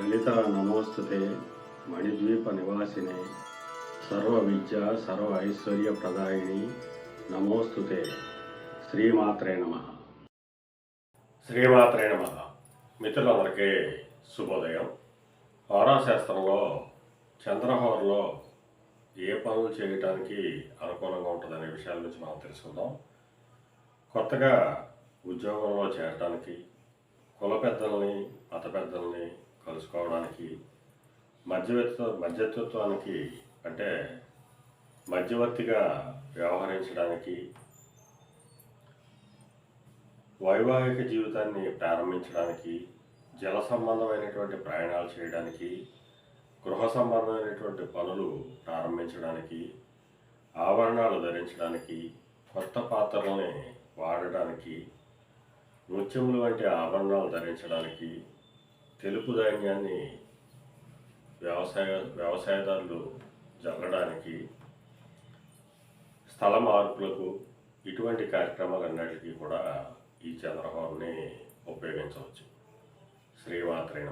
లలిత నమోస్తుతే మణిద్వీప నివాసినే. సర్వ విద్య సర్వ ఐశ్వర్య ప్రదాయిని నమోస్తుతే. శ్రీమాత్రే నమ. శ్రీమాత్రే నమ. మిత్రులందరికీ శుభోదయం. హోరాశాస్త్రంలో చంద్రహోరలో ఏ పనులు చేయటానికి అనుకూలంగా ఉంటుందనే విషయాల గురించి మనం తెలుసుకుందాం. కొత్తగా ఉద్యోగంలో చేరడానికి కుల పెద్దల్ని మత పెద్దల్ని కలుసుకోవడానికి మధ్యవర్తిత్వ మధ్యత్వానికి అంటే మధ్యవర్తిగా వ్యవహరించడానికి వైవాహిక జీవితాన్ని ప్రారంభించడానికి జల సంబంధమైనటువంటి ప్రయాణాలు చేయడానికి గృహ సంబంధమైనటువంటి పనులు ప్రారంభించడానికి ఆభరణాలు ధరించడానికి కొత్త పాత్రలని వాడడానికి నృత్యములు వంటి ఆభరణాలు ధరించడానికి తెలుపు ధాన్యాన్ని వ్యవసాయ వ్యవసాయదారులు జల్లడానికి స్థల మార్పులకు ఇటువంటి కార్యక్రమాలన్నిటికీ కూడా ఈ చంద్రబాబుని ఉపయోగించవచ్చు. శ్రీమాత్రే